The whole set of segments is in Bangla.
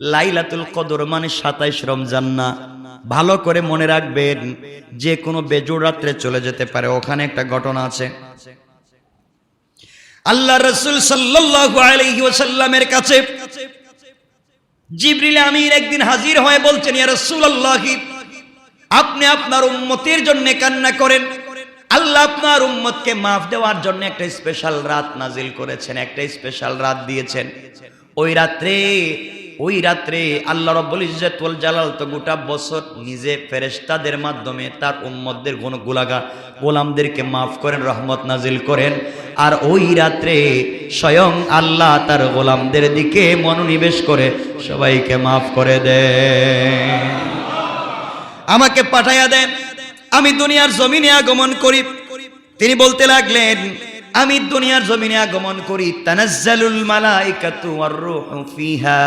লাইলাতুল কদর মানে সাতাইশ রমজান না। ভালো করে মনে রাখবেন, যে কোনো বেজোর রাত্রে চলে যেতে পারে, ওখানে একটা ঘটনা আছে। আল্লাহ রসুল ওয়াসাল্লামের কাছে জিবরিল আমিন একদিন হাজির হয়ে বলছেন, ইয়া রাসূলুল্লাহ, আপনি আপনার উম্মতের জন্য কান্না করেন। আল্লাহ আপনার উম্মতকে মাফ দেওয়ার জন্য একটা স্পেশাল রাত নাজিল করেছেন, একটা স্পেশাল রাত দিয়েছেন। ওই রাত্রে ওই রাত্রে আল্লাহ রব্বুল ইজ্জত ওয়াল জালাল তো গোটা বছর নিজে ফেরেশতাদের মাধ্যমে তার উম্মতদের কোন গোলাগা গোলামদেরকে মাফ করেন, রহমত নাজিল করেন। আর ওই রাত্রে স্বয়ং আল্লাহ তার গোলামদের দিকে মনোনিবেশ করে সবাইকে মাফ করে দেয় আমাকে পাঠাইয়া দেন, আমি দুনিয়ার জমিনে আগমন করি। তিনি বলতে লাগলেন, আমি দুনিয়ার জমিনে আগমন করি। তানাজ্জালুল মালাইকাতু ওয়ার রূহু ফিহা।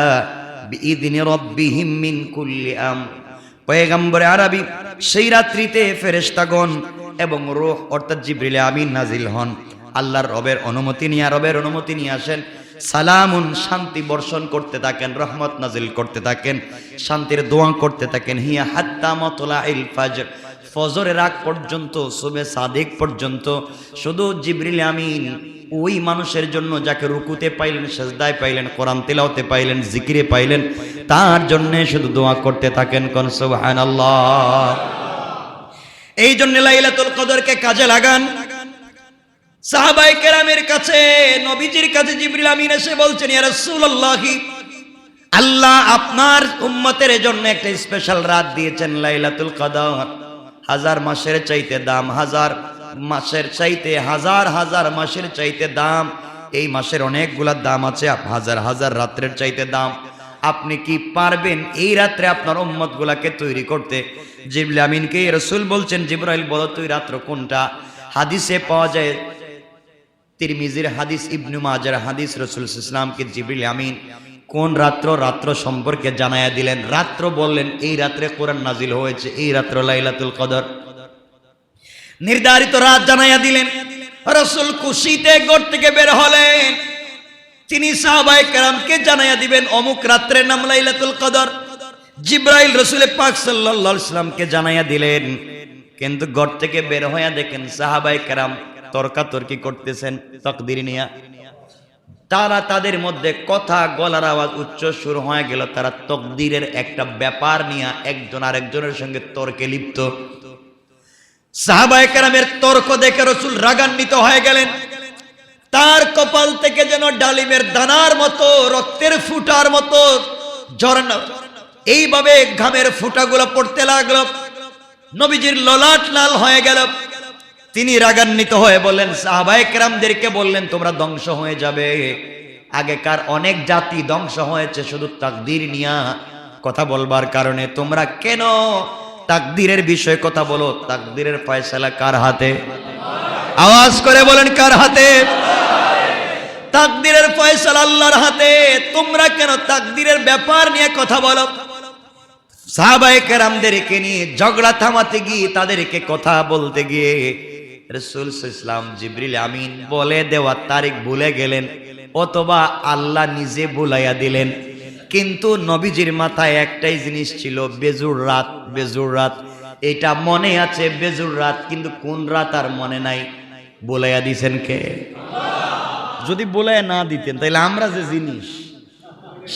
পয়গম্বরে আরবি, সেই রাত্রিতে ফেরেশতাগণ এবং রোহ, অর্থাৎ জিব্রিলে আমিন নাজিল হন। আল্লাহর রবের অনুমতি নিয়ে, রবের অনুমতি নিয়ে আসেন। সালামুন, শান্তি বর্ষণ করতে থাকেন, রহমত নাজিল করতে থাকেন, শান্তির দোয়া করতে থাকেন। হিয়া হাত্তা মতলা ইল ফাজর। ফজরের আগ পর্যন্ত সুবে সাদিক পর্যন্ত, শুধু জিবরিল আমিন, ওই মানুষের জন্য যাকে রুকুতে পাইলেন, সেজদায় পাইলেন, কোরআন তেলাওতে পাইলেন, জিকিরে পাইলেন, তার জন্য শুধু দোয়া করতে থাকেন, কোন সুবহানাল্লাহ। এই জন্য লাইলাতুল কদরকে কাজে লাগান। সাহাবাই কেরামের কাছে, নবীজির কাছে জিবরিল আমিন এসে বলছেন, ইয়া রাসূলুল্লাহি, আল্লাহ আপনার উম্মতের জন্য একটা স্পেশাল রাত দিয়েছেন লাইলাতুল কদর। হাজার মাসের চাইতে দাম, হাজার মাসের চাইতে হাজার হাজার মাসের চাইতে দাম। এই মাসের অনেকগুলা দাম আছে হাজার হাজার রাত্রের চাইতে দাম। আপনি কি পারবেন এই রাত্রে আপনার উম্মত গুলাকে তৈরি করতে? জিবরিল আমিনকে রসুল বলছেন, জিব্রাইল বলো তুই রাত্র কোনটা? হাদিসে পাওয়া যায়, তিরমিজির হাদিস, ইবনু মাজার হাদিস, রসুল ইসলামকে জিবরিল আমিন কোন রাত্র? রাত্র সম্পর্কে জানাইয়া দিলেন। রাত্র বললেন, এই রাত্রে কোরআন নাজিল হয়েছে, এই রাত্র লাইলাতুল কদর। নির্ধারিত রাত জানাইয়া দিলেন, রসুল খুশিতে ঘর থেকে বের হলেন। তিনি সাহাবায়ে কেরামকে জানাইয়া দিবেন, অমুক রাত্রের নাম লাইলাতুল কদর। জিব্রাইল রসুল পাক সাল্লাল্লাহু আলাইহি সাল্লামকে জানাইয়া দিলেন, কিন্তু ঘর থেকে বের হইয়া দেখেন সাহাবাই কেরাম তর্কাতর্কি করতেছেন, তকদির নিয়া। তারা তাদের মধ্যে কথা গলার আওয়াজ উচ্চ সুর হয়ে গেল। তারা তকদিরের একটা ব্যাপার নিয়ে একজন আরেকজনের সঙ্গে তর্কে লিপ্ত। সাহাবায়ে কেরামের তর্ক দেখে রসুল রাগান্বিত হয়ে গেলেন। তার কপাল থেকে যেন ডালিমের দানার মতো, রক্তের ফুটার মতো ঝর্ণা এইভাবে ঘামের ফুটাগুলো পড়তে লাগল। নবীজির ললাট লাল হয়ে গেল। তিনি রাগান্বিত হয়ে বললেন, সাহাবায়ে কেরামদেরকে বললেন, তোমরা ধ্বংস হয়ে যাবে। আগেকার অনেক জাতি ধ্বংস হয়েছে শুধু তাকদির নিয়া। কথা বলবার কারণে তোমরা কেন তাকদিরের বিষয়ে কথা বলো? তাকদিরের ফয়সালা কার হাতে? আওয়াজ করে বলেন, কার হাতে? তাকদিরের ফয়সালা আল্লাহর হাতে। তোমরা কেন তাকদিরের ব্যাপার নিয়ে কথা বলো? সাহাবায়ে কেরামদেরকে নিয়ে ঝগড়া থামাতে গিয়ে তাদেরকে কথা বলতে গিয়ে রসুল ইসলাম জিবরিল আমিন বলে দেওয়া তারিখ ভুলে গেলেন, অথবা আল্লাহ নিজে ভুলাইয়া দিলেন। কিন্তু নবীজির মাথায় একটাই জিনিস ছিল, বেজুর রাত বেজুর রাত। এটা মনে আছে, বেজুর রাত, কিন্তু কোন রাত আর মনে নাই। বলাইয়া দিছেন কে? যদি বলাইয়া না দিতেন, তাহলে আমরা যে জিনিস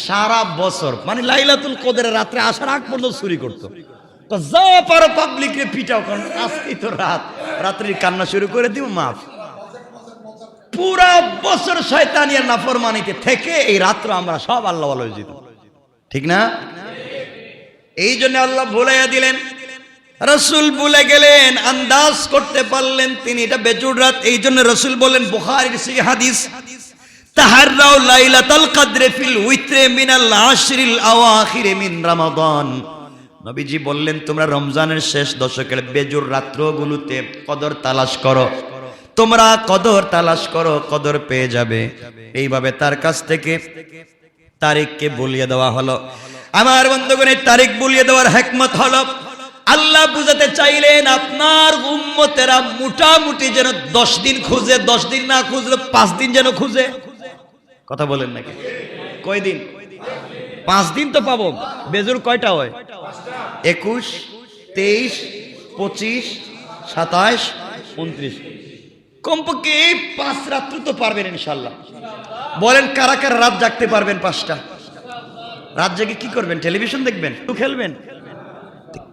সারা বছর মানে লাইলাতুল কদের রাত্রে আসার আগ পর্যন্ত চুরি করতো। পারো পাবলিক পিটাও, কারণ তো রাত। রাত্রি কান্না শুরু করে দিব মাফ। পুরা বছর শয়তানিয়ার থেকে এই রাত্র আমরা সব আল্লাহ ভালো যেত। ঠিক না? এই জন্য আল্লাহ ভুলাইয়া দিলেন। রসুল ভুলে গেলেন, আন্দাজ করতে পারলেন তিনি। এটা বেজুর রাত, এই জন্য রসুল বললেন, বুখারির সেই হাদিস। তাহাররাও লাইলাতাল কদরে ফিল উইত্রে মিনাল আশরিল আওয়াখিরে মিন রমাদান। নবীজি বললেন, তোমরা রমজানের শেষ দশকের বেজুর রাত্রগুলোতে কদর তালাশ করো। তোমরা কদর তালাশ করো, কদর পেয়ে যাবে। এইভাবে তার কাছ থেকে তারিখকে বলিয়ে দেওয়া হলো। আমার বন্ধুগণের তারিখ বলিয়ে দেওয়ার হেকমত হলো, আল্লাহ বুঝাতে চাইলেন, আপনার উম্মতেরা মোটামুটি যেন দশ দিন খুঁজে, দশ দিন না খুঁজলে পাঁচ দিন যেন খুঁজে। কথা বলেন নাকি? কয়দিন? পাঁচ দিন তো পাবো। বেজুর কয়টা হয়? একুশ তেইশ পঁচিশ সাতাশ উনত্রিশ। কমপক্ষে এই পাঁচ রাত্র তো পারবেন ইনশাল্লাহ বলেন কারা কারা রাত জাগতে পারবেন পাঁচটা? রাত জাগে কি করবেন? টেলিভিশন দেখবেন? একটু খেলবেন?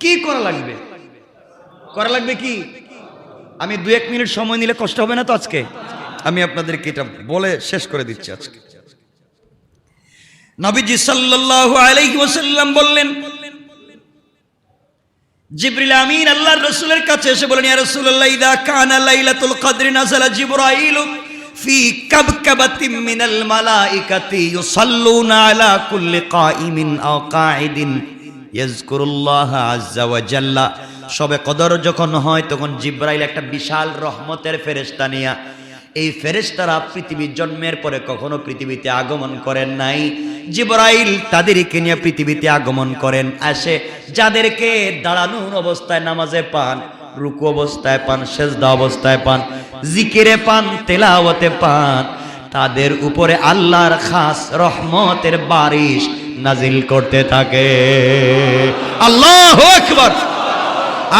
কি করা লাগবে? করা লাগবে কি? আমি দু এক মিনিট সময় নিলে কষ্ট হবে না তো আজকে? আমি আপনাদেরকে এটা বলে শেষ করে দিচ্ছি আজকে। নবীজি সাল্লাল্লাহু আলাইহি ওয়াসাল্লাম বললেন, জিবরিল আমিন আল্লাহর রাসূলের কাছে এসে বলেন, ইয়া রাসূলুল্লাহ, ইদা কানা লাইলাতুল কদরি নাযালা জিবরাইল ফি কাবকাবাতিন মিনাল মালাইকাতি ইউসাল্লুনা আলা কুল্লি কাইমিন আও কাঈদিন ইয়াজকুরুল্লাহ আজ্জা ওয়া জাল্লা। সবে কদর যখন হয়, তখন জিব্রাইল একটা বিশাল রহমতের ফেরেশতা নিয়া এই ফেরেশতারা পৃথিবীর জন্মের পরে কখনো পৃথিবীতে আগমন করেন নাই। জিবরাইল তাদেরকে নিয়ে পৃথিবীতে আগমন করেন। আসে, যাদেরকে দাঁড়ানোর অবস্থায় নামাজে পান, রুকু অবস্থায় পান, সেজদা অবস্থায় পান, জিকিরে পান, তেলাওয়াতে পান, তাদের উপরে আল্লাহর খাস রহমতের বারিশ নাজিল করতে থাকে। আল্লাহ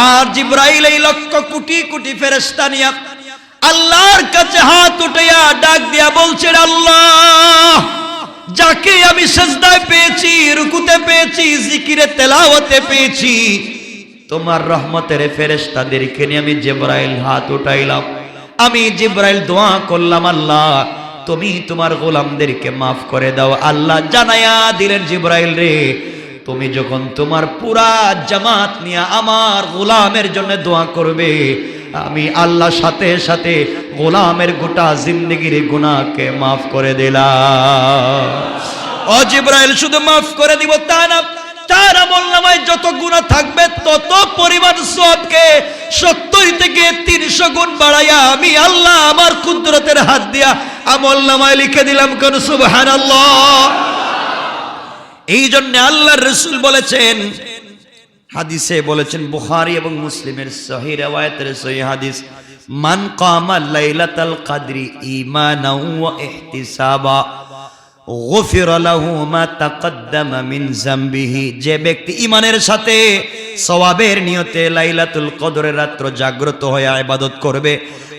আর জিব্রাইল এই লক্ষ কোটি কোটি ফেরেশতা নিয়া আল্লাহর কাছে হাত উঠাইয়া ডাক দিয়া বলছেন আল্লাহ, যাকে আমি সেজদায় পেয়েছি, রুকুতে পেয়েছি, জিকিরে তেলাওয়াতে পেয়েছি, তোমার রহমতের ফেরেশতাদেরকে নিয়ে আমি জিব্রাইল হাত উঠাইলাম। আমি জিব্রাইল দোয়া করলাম, আল্লাহ, তুমি তোমার গোলামদেরকে মাফ করে দাও। আল্লাহ জানায়া দিলেন জিব্রাইল রে, তুমি যখন তোমার পুরা জামাত নিয়ে আমার গোলামের জন্য দোয়া করবে আমি আল্লাহ সাথে সাথে গোলামের গোটা জিন্দগির গুনাহকে মাফ করে দিলাম। ও জিব্রাইল, শুধু মাফ করে দিব তা না, তার আমল নামায় যত গুণা থাকবে, তত পরিমাণ সবকে সত্তর থেকে তিনশো গুণ বাড়াইয়া আমি আল্লাহ আমার কুদরতের হাত দিয়া আমল নামায় লিখে দিলাম কোন? সুবহান এই জন্য আল্লাহর রসুল বলেছেন হাদিসে বলেছেন বুখারী এবং মুসলিমের সহি রেওয়ায়াতের সহি হাদিস, মান কামা লাইলাতাল কদরি ঈমানাও ওয়া ইহতিসাবা, গফির লাহু মা তাকদ্দামা মিন যামবিহি যে ব্যক্তি ঈমানের সাথে সওয়াবের নিয়তে লাইলাতুল কদরের রাত্র জাগ্রত হয়ে ইবাদত করবে,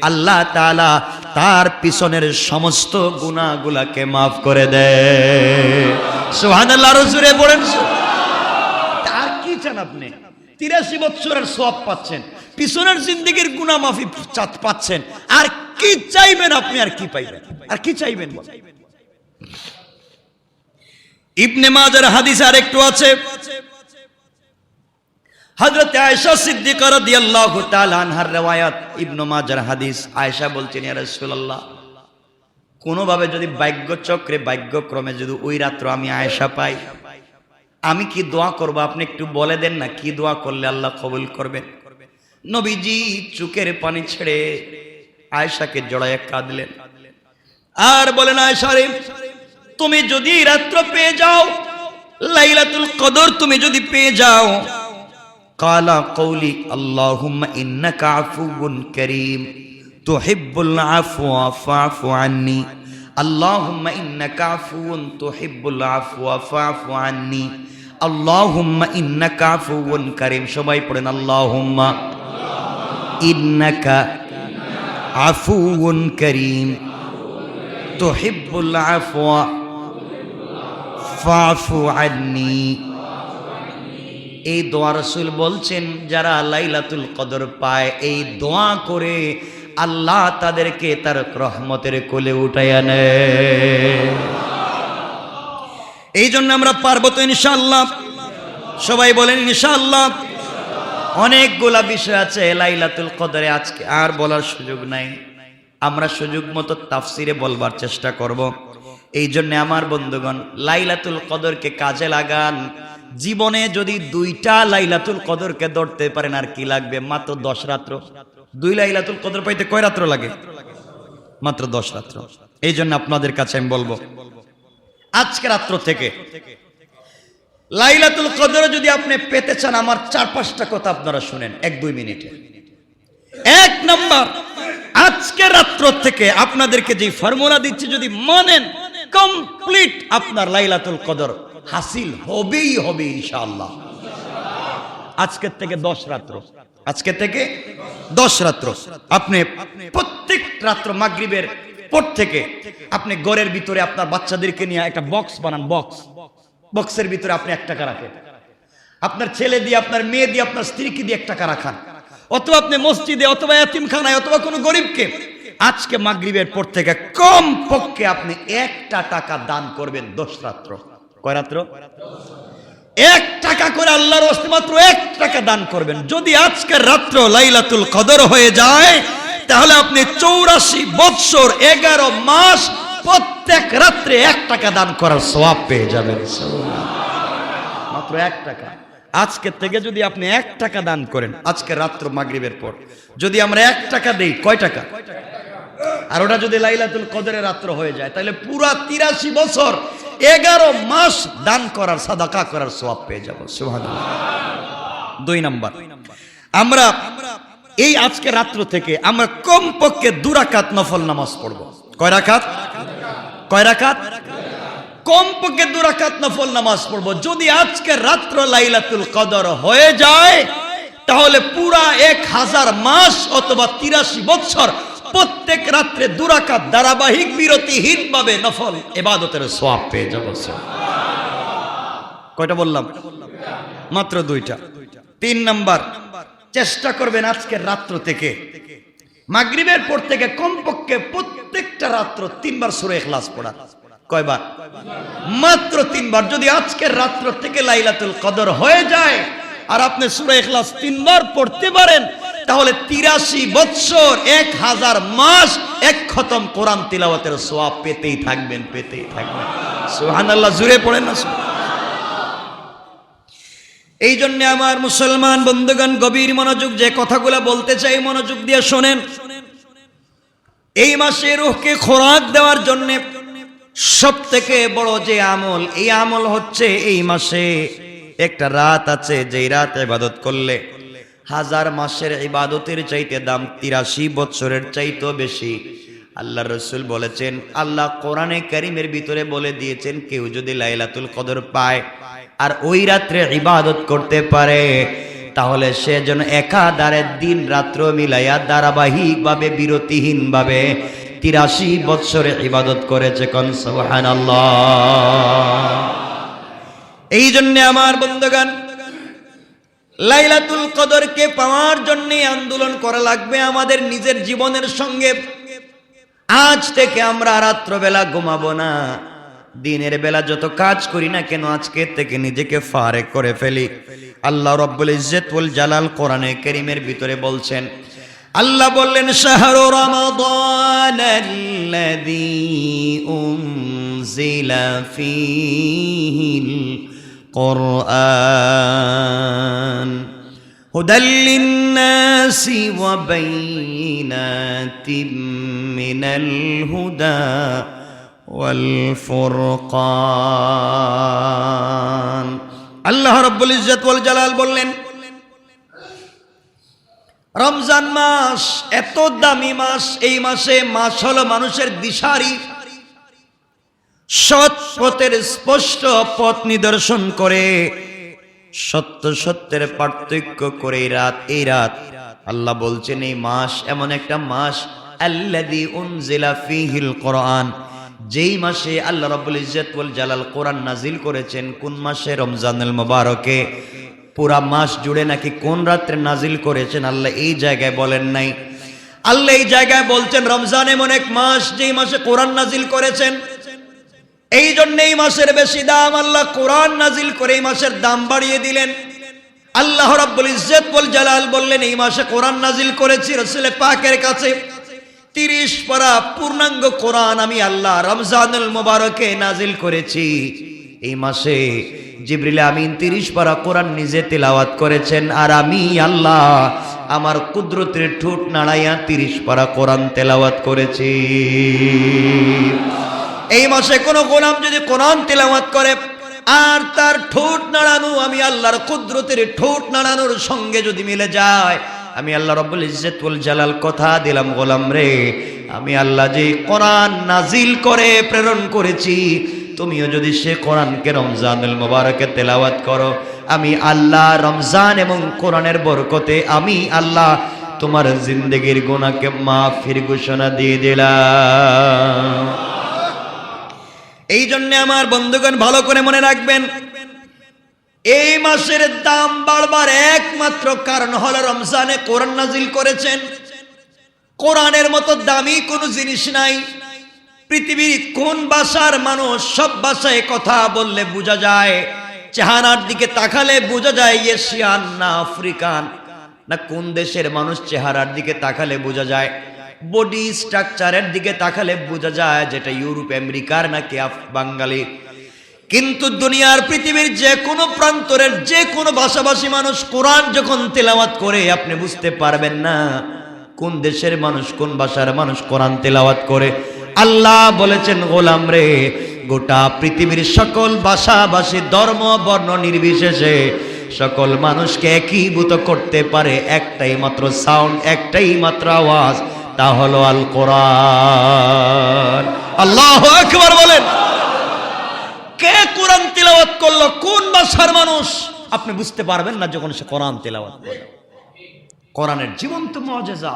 আল্লাহ তাআলা তার পিছনের সমস্ত গুনাহগুলাকে maaf করে দেয়। সুবহানাল্লাহ রসুলে বলেন চান আপনি? তিরাশি সব পাচ্ছেন। পিছনের জিন্দগির গুনা মাফি পাচ্ছেন। আর কি চাইবেন আপনি, আর কি পাইবেন? আর কি চাইবেন ইবনে মাজার হাদিস আর একটু আছে মাজার হাদিস। বলছেন কোনোভাবে যদি ভাগ্য চক্রে ভাগ্যক্রমে যদি ওই রাত্র আমি আয়েশা পাই আমি কি দোয়া করব? আপনি একটু বলে দেন না, কি দোয়া করলে আল্লাহ কবুল করবেন? নবীজি চুকের পানি ছেড়ে আয়েশাকে জড়ায় কাঁদলেন। আর বলেন, আয়েশা রে, তুমি যদি রাত্র পেয়ে যাও, লাইলাতুল কদর তুমি যদি পেয়ে যাও, কালা কৌলি ইন্নাকা আফুউন করিম আল্লাহুম্মা ইন্নাকা আফুউন করিম। সবাই পড়েন আল্লাহুম্মা। ইন্নাকা আফুউন করিম। তুহিব্বুল আফওয়া। ফাফু আন্নি। এই দোয়া রসুল বলছেন, যারা লাইলাতুল কদর পায়, এই দোয়া করে আল্লাহ তাদেরকে তার রহমতের কোলে উঠাইয়া নেয়। এই জন্য আমরা পারব তো ইনশাল্লাহ সবাই বলেন ইনশাল্লাহ অনেকগুলা বিষয় আছে লাইলাতুল কদরে আজকে, আর বলার সুযোগ নাই। আমরা সুযোগ মতো তাফসিরে বলবার চেষ্টা করব। এই জন্য আমার বন্ধুগণ, লাইলাতুল কদরকে কাজে লাগান। জীবনে যদি দুইটা লাইলাতুল কদরকে ধরতে পারেন, আর কি লাগবে? মাত্র দশ রাত্র। দুই লাইলাতুল কদর পাইতে কয় রাত্র লাগে? মাত্র দশ রাত্র। এই জন্য আপনাদের কাছে আমি বলব আজকে রাত্র থেকে। লাইলাতুল কদর যদি আপনি পেতে চান, আমার চার পাঁচটা কথা আপনারা শুনেন, এক দুই মিনিটে। এক নম্বর, আজকে রাত্র থেকে আপনাদেরকে যে ফর্মুলা দিচ্ছি, যদি মানেন, কমপ্লিট আপনার লাইলাতুল কদর। হাসিল হবেই হবে, ইনশাআল্লাহ। আজকের থেকে দশ রাত্র। আজকে থেকে দশ রাত্র। আপনি প্রত্যেক রাত্র মাগরিবের পর থেকে আপনি ঘরের ভিতরে আপনার বাচ্চাদেরকে নিয়ে একটা বক্স বানান বক্স বক্সের ভিতরে আপনি এক টাকা রাখেন। আপনার ছেলে দিয়ে, আপনার মেয়ে দিয়ে, আপনার স্ত্রীকে দিয়ে এক টাকা রাখান। অথবা আপনি মসজিদে, অথবা এতিমখানায়, অথবা কোনো গরিবকে, আজকে মাগরিবের পর থেকে কম পক্ষে আপনি একটা টাকা দান করবেন দশ রাত্র। কয় রাত্র? এক টাকা করে আল্লাহর মাত্র এক টাকা দান করবেন। যদি আজকের রাত্র লাইলাতুল কদর হয়ে যায় তাহলে আপনি চৌরাশি বৎসর এগারো মাস প্রত্যেক রাত্রে এক টাকা দান করার সওয়াব পেয়ে যাবেন মাত্র এক টাকা। আজকের থেকে যদি আপনি এক টাকা দান করেন, আজকে রাত্র মাগরিবের পর, যদি আমরা এক টাকা দেই, কয় টাকা? আর ওটা যদি লাইলাতুল কদরের রাত্র হয়ে যায়, তাহলে পুরা তিরাশি বছর এগারো মাস দান করার, সাদাকা করার সওয়াব পেয়ে যাব, সুবহানাল্লাহ। দুই নাম্বার। আমরা এই আজকে রাত্র থেকে আমরা কমপক্ষে দুরাকাত নফল নামাজ পড়ব। কয় রাকাত? কয় রাকাত? কমপক্ষে দুরাকাত নফল নামাজ পড়ব। যদি আজকে রাত্র লাইলাতুল কদর হয়ে যায়, তাহলে পুরা এক হাজার মাস অথবা তিরাশি বছর প্রত্যেক রাত্রে দুরাকাত ধারাবাহিক বিরতিহীন ভাবে নফল এবাদতের সোয়াব পেয়ে যাব কয়টা বললাম? মাত্র দুইটা। তিন নাম্বার চেষ্টা করবেন আজকের রাত্র থেকে। মাগরিবের পর থেকে কমপক্ষে প্রত্যেকটা রাত্র তিনবার সুরে এখলাস পড়া। কয়বার? মাত্র তিনবার। যদি আজকের রাত্র থেকে লাইলাতুল কদর হয়ে যায় আর আপনি সুরে এখলাস তিনবার পড়তে পারেন, তাহলে তিরাশি বৎসর, এক হাজার মাস এক খতম কোরআন তিলাওয়াতের সোয়াব পেতেই থাকবেন পেতেই থাকবেন। সুহান আল্লাহ জুড়ে পড়েন না এই জন্য আমার মুসলমান বন্ধুগণ, গভীর মনোযোগ যে কথাগুলো বলতে চাই, মনোযোগ দিয়ে শোনেন। এই মাসে রুহকে খোরাক দেওয়ার জন্য সব থেকে বড় যে আমল, এই আমল হচ্ছে এই মাসে একটা রাত আছে, যেই রাত ইবাদত করলে হাজার মাসের ইবাদতের চাইতে দাম তিরাশি বছরের চাইতেও বেশি। আল্লাহ রসুল বলেছেন, আল্লাহ কোরআনে কারিমের ভিতরে বলে দিয়েছেন, কেউ যদি লাইলাতুল কদর পায় আর ওই রাত্রে ইবাদত করতে পারে। তাহলে সে যেন একাধারে দিন রাত্র মিলাইয়া ধারাবাহিক ভাবে বিরতিহীন ভাবে তিরাশি বৎসরে ইবাদত করেছে কন সোহান এই জন্য আমার বন্ধুগান লাইলাতুল কদরকে পাওয়ার জন্য আন্দোলন করা লাগবে আমাদের নিজের জীবনের সঙ্গে। আজ থেকে আমরা রাত্রবেলা ঘুমাবো না। দিনের বেলা যত কাজ করি না কেন আজকে থেকে নিজেকে ফারেক করে ফেলি। আল্লাহ রব্বুল ইজ্জতুল জালাল কোরআনে কেরিমের ভিতরে বলছেন, আল্লাহ বললেন, শাহরু রমাদান আল্লাযী উনজিলা ফীহিল কোরআন হুদাল লিন-নাসি ওয়া বাইনাতিম মিনাল হুদা। والفرقان আল্লাহ রব্বুল ইজ্জত ওয়াল জালাল বললেন রমজান মাস এত দামি মাস এই মাসে মাস হলো মানুষের দিশারি সৎ পথের স্পষ্ট পথ নিদর্শন করে সত্য সত্যের পার্থক্য করে এই রাত এই রাত আল্লাহ বলছেন এই মাস এমন একটা মাস আল্লাদি উনজিলা ফিহিল কোরআন যেই মাসে আল্লাহ রাব্বুল ইজ্জত ওয়াল জালাল কোরআন নাজিল করেছেন, কোন মাসে? রমজানুল মুবারকে। পুরা মাস জুড়ে নাকি কোন রাত্রে নাজিল করেছেন? আল্লাহ এই জায়গায় বলেন নাই। আল্লাহ এই জায়গায় বলছেন, রমজান এমন এক মাস যেই মাসে কোরআন নাজিল করেছেন। এই জন্য এই মাসের বেশি দাম আল্লাহ কোরআন নাজিল করে এই মাসের দাম বাড়িয়ে দিলেন। আল্লাহ রাব্বুল ইজ্জত বল জালাল বললেন, এই মাসে কোরআন নাজিল করেছি রসুল পাকের কাছে। তিরিশ পারা পূর্ণাঙ্গ কোরআন আমি আল্লাহ রমজানুল মুবারকে নাজিল করেছি। এই মাসে জিবরিল আমিন তিরিশ পারা কোরআন নিজে তেলাওয়াত করেছেন আর আমি আল্লাহ আমার কুদরতের ঠোঁট নাড়াইয়া তিরিশ পারা কোরআন তেলাওয়াত করেছি। এই মাসে কোনো গোলাম যদি কোরআন তেলাওয়াত করে আর তার ঠোঁট নাড়ানো, আমি আল্লাহর কুদরতের ঠোঁট নাড়ানোর সঙ্গে যদি মিলে যায় আমি আল্লাহ রব্বুল ইজ্জতুল জালাল কথা দিলাম, গোলাম রে। আমি আল্লাহ যে কোরআন নাজিল করে, প্রেরণ করেছি, তুমিও যদি সে কোরআনকে রমজানুল মোবারকে তেলাওয়াত করো, আমি আল্লাহ রমজান এবং কোরআনের বরকতে আমি আল্লাহ তোমার জিন্দগির গুণাকে মাফির ঘোষণা দিয়ে দিলাম। এই জন্যে আমার বন্ধুগণ, ভালো করে মনে রাখবেন এই মাসের দাম বাড়বার একমাত্র কারণ হলো রমজানে কোরআন নাজিল করেছেন। কোরআনের মতো দামি কোনো জিনিস নাই। পৃথিবীর কোন ভাষার মানুষ সব ভাষায় কথা বললে বোঝা যায়। চেহারার দিকে তাকালে বোঝা যায় এশিয়ান না আফ্রিকান। না কোন দেশের মানুষ চেহারার দিকে তাকালে বোঝা যায়। বডি স্ট্রাকচারের দিকে তাকালে বোঝা যায় যেটা ইউরোপ, আমেরিকার নাকি আফ- বাঙালি কিন্তু দুনিয়ার পৃথিবীর যে কোনো প্রান্তরের যে কোনো ভাষাভাষী মানুষ কোরআন যখন তেলাওয়াত করে, আপনি বুঝতে পারবেন না কোন দেশের মানুষ, কোন ভাষার মানুষ কোরআন তেলাওয়াত করে। আল্লাহ বলেছেন, গোলাম রে, গোটা পৃথিবীর সকল ভাষাভাষী ধর্ম, বর্ণ নির্বিশেষে সকল মানুষকে একীভূত করতে পারে, একটাই মাত্র সাউন্ড একটাই মাত্র আওয়াজ, তা হলো আল কোরআন আল্লাহ একবার বলেন। কে কোরআন তেলাওয়াত করল? কোন ভাষার মানুষ? আপনি বুঝতে পারবেন না যখন সে কোরআন তেলাওয়াত করে কোরআনের জীবন্ত মজেজা।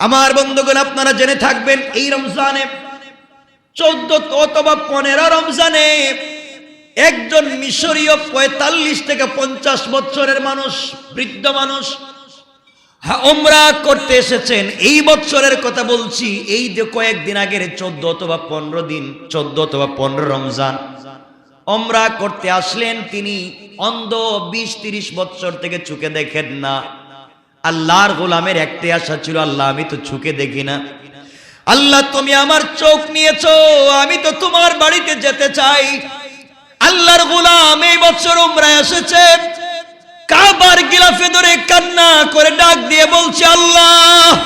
আমার বন্ধুগণ, আপনারা জেনে থাকবেন, এই রমজানে চোদ্দ অথবা পনেরো রমজানে একজন মিশরীয় পঁয়তাল্লিশ থেকে পঞ্চাশ বছরের মানুষ, বৃদ্ধ মানুষ হ্যাঁ, ওমরা করতে এসেছেন। এই বছরের কথা বলছি এই যে কয়েকদিন আগের চোদ্দ অথবা পনেরো দিন চোদ্দ অথবা পনেরো রমজান ওমরা করতে আসলেন তিনি অন্ধ বিশ তিরিশ বছর থেকে চুকে দেখেন না। আল্লাহর গোলামের একটাই আশা ছিল আল্লাহ আমি তো চুকে দেখি না। আল্লাহ তুমি আমার চোখ নিয়েছো আমি তো তোমার বাড়িতে যেতে চাই। আল্লাহর গোলাম এই বছর উমরা এসেছে কাবার গিলাফে ধরে কান্না করে ডাক দিয়ে বলছে, আল্লাহ,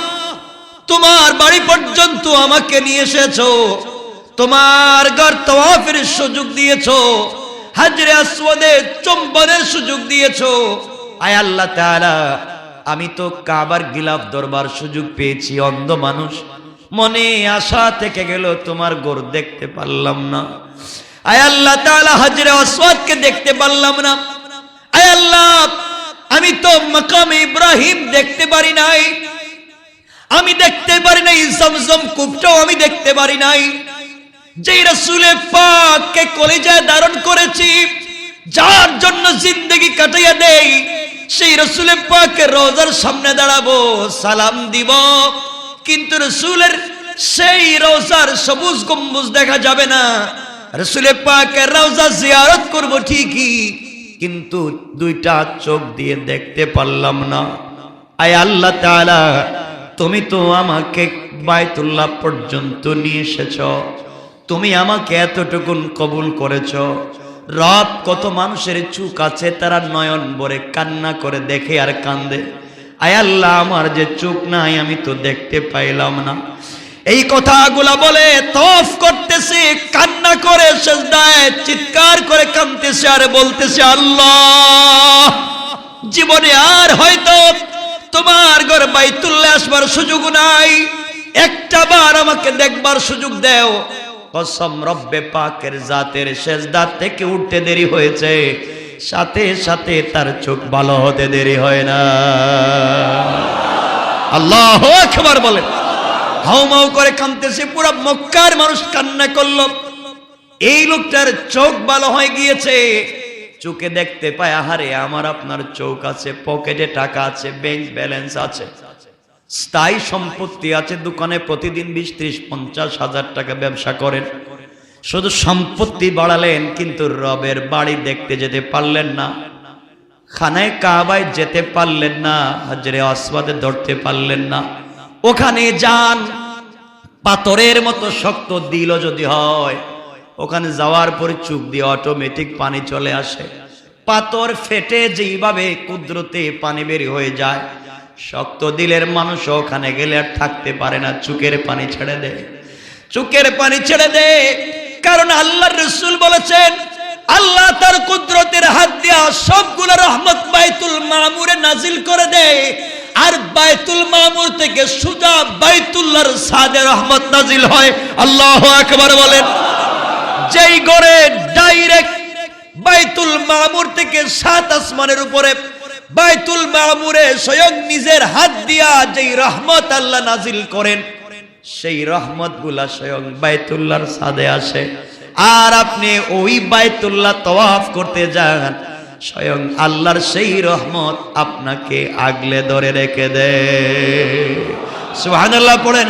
তোমার বাড়ি পর্যন্ত আমাকে নিয়ে এসেছ। তোমার ঘর তওয়াফের সুযোগ দিয়েছ। হাজরে আসওয়াদে চুম্বনের সুযোগ দিয়েছ। আয় আল্লাহ তাআলা, আমি তো কাবার গিলাফ দরবার সুযোগ পেয়েছি, অন্ধ মানুষ। মনে আশা থেকে গেল তোমার গোর দেখতে পারলাম না। আয় আল্লাহ তাআলা, হাজরে আসওয়াদকে দেখতে পারলাম না। আল্লাহ, আমি তো মাকাম ইব্রাহিম দেখতে পারি নাই। আমি দেখতে পারি নাই, জমজম কূপটাও আমি দেখতে পারি নাই। যে রসুলে পাককে কলেজায় ধারণ করেছি, যার জন্য জিন্দগি কাটাইয়া দেই, সেই রসুলে পাকের রোজার সামনে দাঁড়াবো, সালাম দিব। কিন্তু রসুলের সেই রোজার সবুজ গম্বুজ দেখা যাবে না। রসুলে পাকের রোজা জিয়ারত করব ঠিকই কিন্তু দুইটা চোখ দিয়ে দেখতে পারলাম না। আয় আল্লাহ তাআলা, তুমি তো আমাকে বায়তুল্লাহ পর্যন্ত নিয়ে এসেছ। তুমি আমাকে এতটুকুন কবুল করেছ। রব কত মানুষের চুক আছে তারা নয়ন ভরে কান্না করে দেখে আর কান্দে। আয় আল্লাহ, আমার যে চোখ নাই আমি তো দেখতে পাইলাম না। এই কথাগুলা বলে তফ করতেছে, কান্না করে সেজদায় চিৎকার করে কাঁদতেছে আর বলতেছে, আল্লাহ, জীবনে আর হয়তো তোমার ঘর বাইতুল্লাহ আসবার সুযোগ নাই। একটা বার আমাকে দেখবার সুযোগ দেও। কসম রব্বে পাকের জাতের শেষদার থেকে উঠতে দেরি হয়েছে। সাথে সাথে তার চোখ ভালো হতে দেরি হয় না। আল্লাহ একবার বলেন। হাউমাউ করে কাঁদতেছে, পুরো মক্কার মানুষ কান্না করল। এই লোকটার চোখ ভালো হয়ে গিয়েছে। চোখে দেখতে পায়, আহারে, আমার আপনার চোখ আছে, পকেটে টাকা আছে ব্যাংক ব্যালেন্স আছে। স্থায়ী সম্পত্তি আছে, দোকানে প্রতিদিন বিশ, ত্রিশ, পঞ্চাশ হাজার টাকা ব্যবসা করেন। শুধু সম্পত্তি বাড়ালেন, কিন্তু রবের বাড়ি দেখতে যেতে পারলেন না। খানায় কাবায় যেতে পারলেন না, হাজরে আসবাদে ধরতে পারলেন না। ওখানে যান, পাথরের মতো শক্ত দিল যদি হয়, ওখানে যাওয়ার পরে চুপ দিয়ে অটোমেটিক পানি চলে আসে। পাথর ফেটে যেইভাবে কুদরতে পানি বের হয়ে যায়, শক্ত দিলের মানুষ ওখানে গেলে আর থাকতে পারে না, চুকের পানি ছেড়ে দেয় চুকের পানি ছেড়ে দে, কারণ আল্লাহর রসুল বলেছেন, আল্লাহ তার কুদরতের হাত দিয়া সবগুলো রহমত বাইতুল মামুরে নাজিল করে দেয় আর বাইতুল মামুর থেকে সুজা বাইতুল্লাহর সাদে রহমত নাজিল হয়। আল্লাহ একবার বলেন। যেই ঘরে ডাইরেক্ট বাইতুল মামুর থেকে সাত আসমানের উপরে বাইতুল মামুরে স্বয়ং নিজের হাত দিয়া যেই রহমত আল্লাহ নাজিল করেন, সেই রহমতগুলা স্বয়ং বাইতুল্লাহর সাদে আসে। আর আপনি ওই বাইতুল্লাহ তওয়াফ করতে যান স্বয়ং আল্লাহর সেই রহমত আপনাকে আগলে ধরে রেখে সুবহানাল্লাহ পড়েন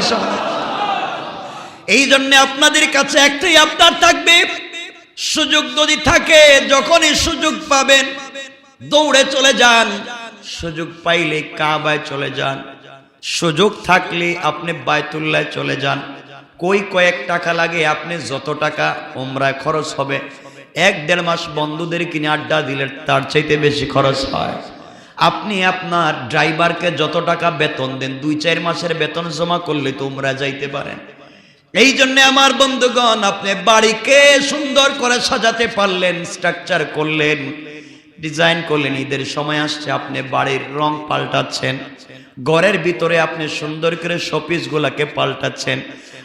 এই জন্য আপনাদের কাছে একটাই আপনার থাকবে, সুযোগ যদি থাকে, যখনই সুযোগ পাবেন, দৌড়ে চলে যান। সুযোগ পাইলে কাবায় চলে যান। সুযোগ থাকলে আপনি বায়তুল্লায় চলে যান। কই কয়েক টাকা লাগে, আপনি যত টাকা ওমরায় খরচ হবে এক দেড় মাস বন্ধুদের কিনে আড্ডা দিলে তার চাইতে বেশি খরচ হয়। আপনি আপনার ড্রাইভারকে যত টাকা বেতন দেন, দুই চার মাসের বেতন জমা করলে তোমরা যাইতে পারেন। এই জন্য আমার বন্ধুগণ, আপনি বাড়িকে সুন্দর করে সাজাতে পারলেন স্ট্রাকচার করলেন ডিজাইন করলেন। ঈদের সময় আসছে, আপনি বাড়ির রং পাল্টাচ্ছেন। ঘরের ভিতরে আপনি সুন্দর করে শোপিস গুলাকে পাল্টাচ্ছেন।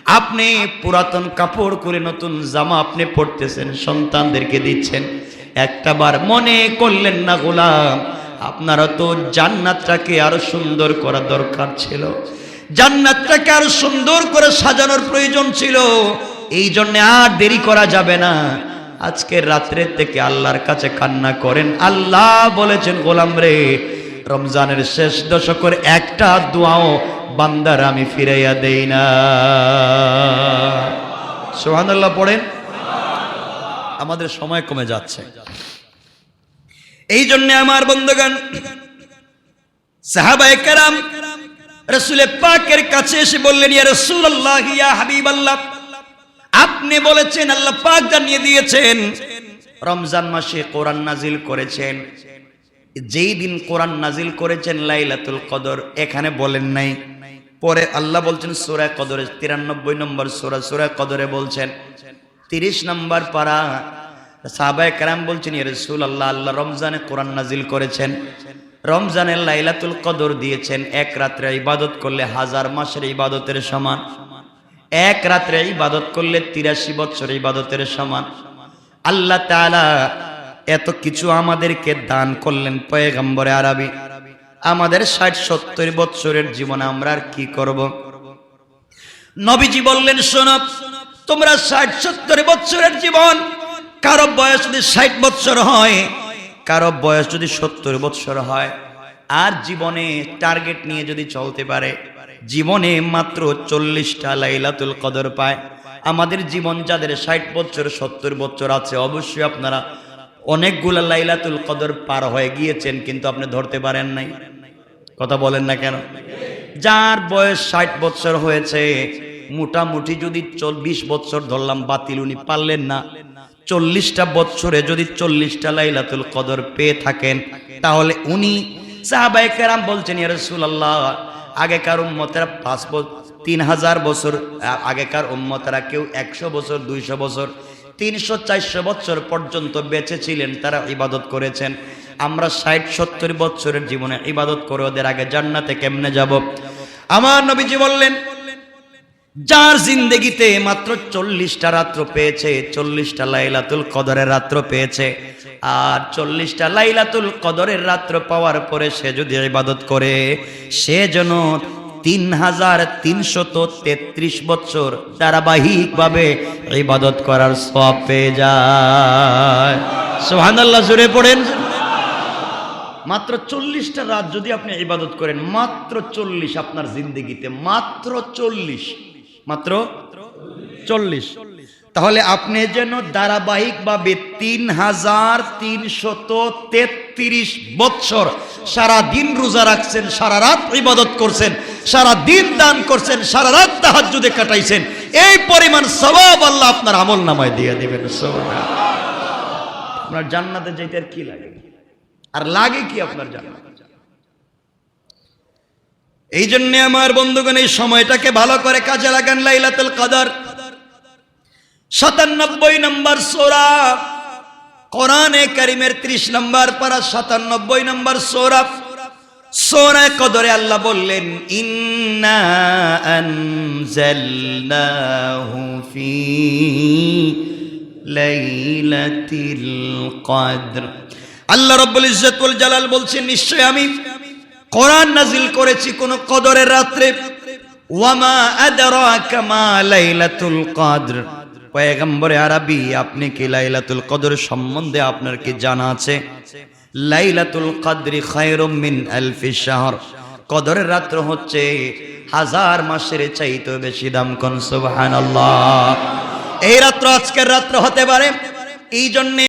আপনি পুরাতন কাপড় করে নতুন জামা আপনি পরতেছেন, সন্তানদেরকে দিচ্ছেন। একটা বার মনে করলেন না গোলাম আপনারা তো জান্নাতটাকে আরও সুন্দর করা দরকার ছিল। জান্নাতটাকে আরও সুন্দর করে সাজানোর প্রয়োজন ছিল। এই জন্য আর দেরি করা যাবে না। আজকে রাত্রের থেকে আল্লাহর কাছে কান্না করেন। আল্লাহ বলেছেন, গোলাম রে রমজানের শেষ দশকের একটা দোয়াও বান্দার আমি ফিরাইয়া দেই না। সোহানাল্লাহ পড়েন। আমাদের সময় কমে যাচ্ছে। এই জন্য আমার বন্ধুগণ, সাহাবায়ে কেরাম রসুলে পাকের কাছে এসে বললেন, ইয়া রাসূলুল্লাহ, ইয়া হাবিবাল্লাহ, আপনি বলেছেন, আল্লাহ পাক জানিয়ে দিয়েছেন, রমজান মাসে কোরআন নাজিল করেছেন। যেই দিন কোরআন নাজিল করেছেন লাইলাতুল কদর, এখানে বলেন নাই। পরে আল্লাহ বলছেন, সূরা কদরে, তিরানব্বই নম্বর সূরা সূরা কদরে বলছেন, তিরিশ নম্বর পারা, সাহাবায়ে কেরাম বলছেন, ইয়া রাসূলুল্লাহ, আল্লাহ রমজানে কোরআন নাজিল করেছেন। রমজানের লাইলাতুল কদর দিয়েছেন, এক রাত্রে ইবাদত করলে হাজার মাসের ইবাদতের সমান। এক রাত্রে ইবাদত করলে তিরাশি বছর ইবাদতের সমান। আল্লাহ তাআলা এত কিছু আমাদেরকে দান করলেন পয়গম্বরে আরবি। আমাদের ষাট সত্তর বছরের জীবনে আমরা আর কি করব? নবীজি বললেন, শোনো, তোমরা ষাট সত্তর বছরের জীবন, কারও বয়স যদি ষাট বছর হয়, কারও বয়স যদি সত্তর বছর হয়, আর জীবনে টার্গেট নিয়ে যদি চলতে পারে, জীবনে মাত্র চল্লিশটা লাইলাতুল কদর পায়। আমাদের জীবন যাদের ষাট বছর সত্তর বছর আছে, অবশ্যই আপনারা অনেকগুলা লাইলাতুল কদর পার হয়ে গিয়েছেন, কিন্তু আপনি ধরতে পারেন নাই। কথা বলেন না কেন? যার বয়স ষাট বছর হয়েছে, মোটামুটি যদি চল্লিশ বছর ধরলাম, বাতিল উনি পারলেন না। চল্লিশটা বছরে যদি চল্লিশটা লাইলাতুল কদর পেয়ে থাকেন, তাহলে উনি সাহাবাই কেরাম বলছেন, ইয়া রাসূলুল্লাহ, আগেকার উম্মতেরা পাঁচ তিন হাজার বছর আগেকার উম্মতেরা কেউ একশো বছর, দুইশো বছর তিনশো চারশো বছর পর্যন্ত বেঁচে ছিলেন, তারা ইবাদত করেছেন। আমরা ষাট সত্তর বছরের জীবনে ইবাদত করে ওদের আগে জান্নাতে কেমনে যাব? আমার নবীজি বললেন, যার জিন্দগিতে মাত্র চল্লিশটা রাত্র পেয়েছে, চল্লিশটা লাইলাতুল কদরের রাত্র পেয়েছে। আর চল্লিশটা লাইলাতুল কদরের রাত্র পাওয়ার পরে সে যদি ইবাদত করে, সে যেন তিন হাজার তিনশত তেত্রিশ বছর ধারাবাহিকভাবে ইবাদত করার সব পেয়ে যায়। সোহানাল্লাহ জুড়ে পড়েন। মাত্র চল্লিশটা রাত যদি আপনি ইবাদত করেন, মাত্র চল্লিশ আপনার জিন্দগিতে, মাত্র চল্লিশ। মাত্র চল্লিশ। তাহলে আপনি যেন ধারাবাহিকভাবে তিন হাজার তিনশত তেত্রিশ বৎসর সারা দিন রোজা রাখছেন সারা রাত ইবাদত করছেন সারা দিন দান করছেন সারা রাত তাহাজ্জুদে কাটাইছেন। এই পরিমাণ সবাব আল্লাহ আপনার আমল নামায় দিয়ে দেবেন আপনার জান্নাতে যেতে আর কি লাগে? আর লাগে কি আপনার জান্নাত? এই জন্য আমার বন্ধুগণ, এই সময়টাকে ভালো করে কাজে লাগান লাইলাতুল কদর। সাতানব্বই নম্বর সোরা। কোরআনে কারিমের ত্রিশ নম্বর পারা সাতানব্বই নম্বর সোরা। সোরা কদরে আল্লাহ বললেন, ইন্না লাইলাতিল কদর। আল্লাহ রাব্বুল ইজ্জত ওয়াল জালাল বলছেন, নিশ্চয় আমি কোরআন নাজিল করেছি কোন কদরের রাত্রে। ওয়ামা আদরাকা মা লাইলাতুল কদর। পয়গম্বরে আরবি, আপনি কি লাইলাতুল কদর সম্বন্ধে আপনার কি জানা আছে? লাইলাতুল কদরি খায়রুম মিন আলফি শাহর। কদরের রাত্র হচ্ছে হাজার মাসের চাইতে বেশি দাম কোন, সুবহানাল্লাহ। এই রাত্র আজকের রাত্র হতে পারে। এই জন্যে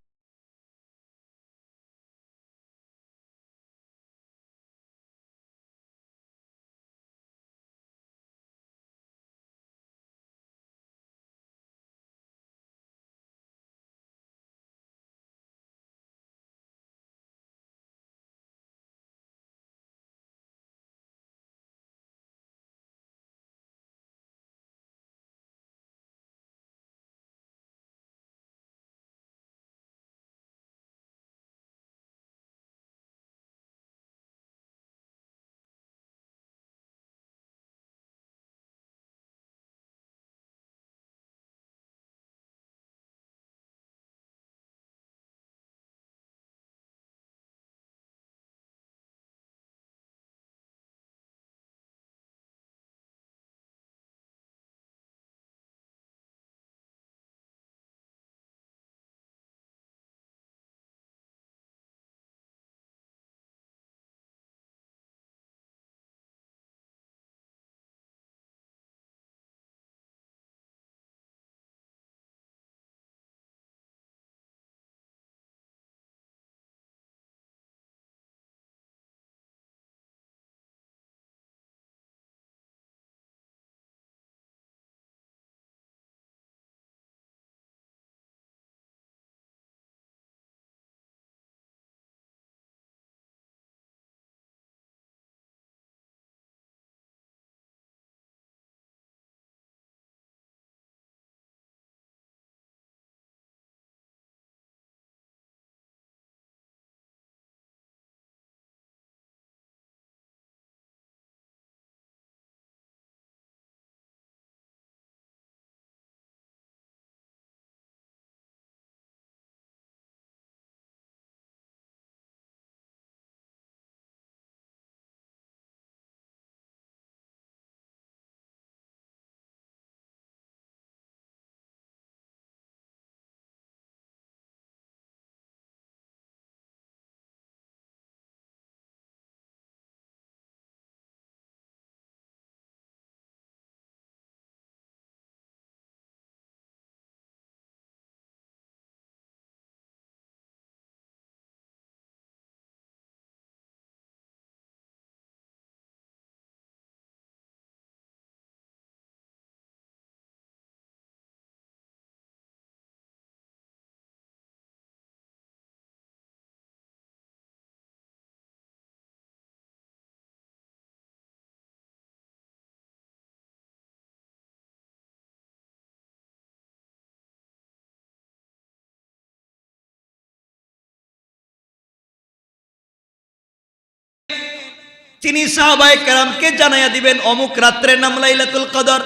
তিনি সাহাবাই কেরামকে জানাইয়া দিবেন, অমুক রাত্রে নাম লাইলাতুল কদর।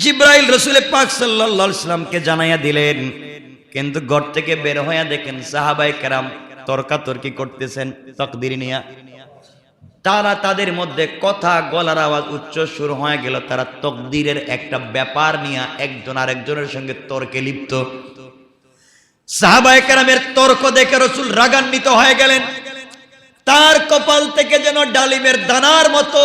জিব্রাইল রসুলের পাক সাল্লাল্লাহু আলাইহি সাল্লামকে জানাইয়া দিলেন, কিন্তু ঘর থেকে বের হইয়া দেখেন সাহাবায়ে কেরাম তর্কাতর্কি করতেছেন, তকদির নিয়া। তারা তাদের মধ্যে কথা গলার আওয়াজ উচ্চ সুর হয়ে গেল, তারা তকদিরের একটা ব্যাপার নিয়ে একজন আরেকজনের সঙ্গে তর্কে লিপ্ত। সাহাবায়ে কেরামের তর্ক দেখে রসুল রাগান্বিত হয়ে গেলেন। তার কপাল থেকে যেন ডালিমের দানার মতো